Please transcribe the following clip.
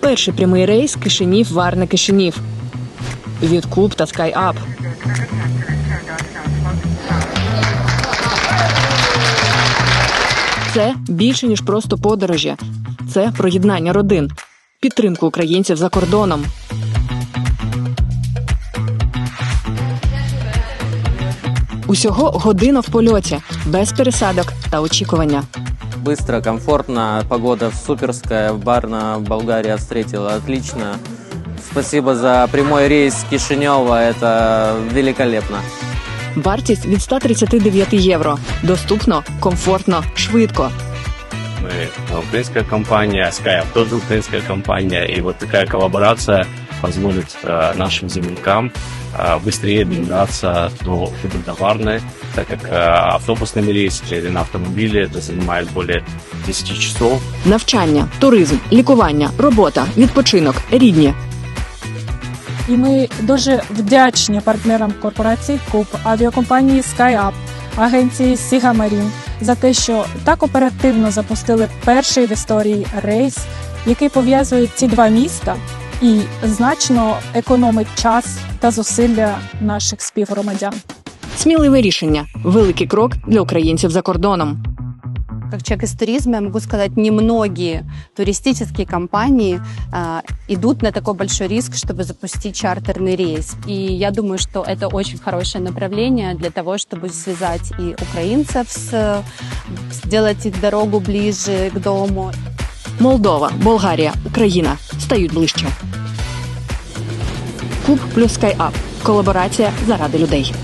Перший прямий рейс Кишинів Варна Кишинів. Від Куб та SkyUp. Це більше ніж просто подорожі. Це про єднання родин, підтримку українців за кордоном. Усього година в польоті, без пересадок та очікування Быстро, комфортно, погода суперская, Барна Болгария встретила отлично. Спасибо за прямой рейс Кишинева, это великолепно. Вартість від 139 євро. Доступно, комфортно, швидко. Мы э, украинская компания, Skype тоже украинская компания, и вот такая коллаборация позволит э, нашим землякам э, быстрее добраться до до Варны, так как э, автобусными рейсами или на автомобиле это занимает более 10 часов. Навчання, туризм, лікування, робота, відпочинок, рідні. І ми дуже вдячні партнерам корпорації КУП, авіакомпанії SkyUp, агенції Сіга Марін за те, що так оперативно запустили перший в історії рейс, який пов'язує ці два міста і значно економить час та зусилля наших співгромадян. Сміливе рішення великий крок для українців за кордоном. Как человек из туризма, я могу сказать, немногие туристические компании а, идут на такой большой риск, чтобы запустить чартерный рейс. И я думаю, что это очень хорошее направление для того, чтобы связать и украинцев, с, сделать их дорогу ближе к дому, Молдова, Болгарія, Україна стають ближче. Куб плюс SkyUp. Колаборація заради людей.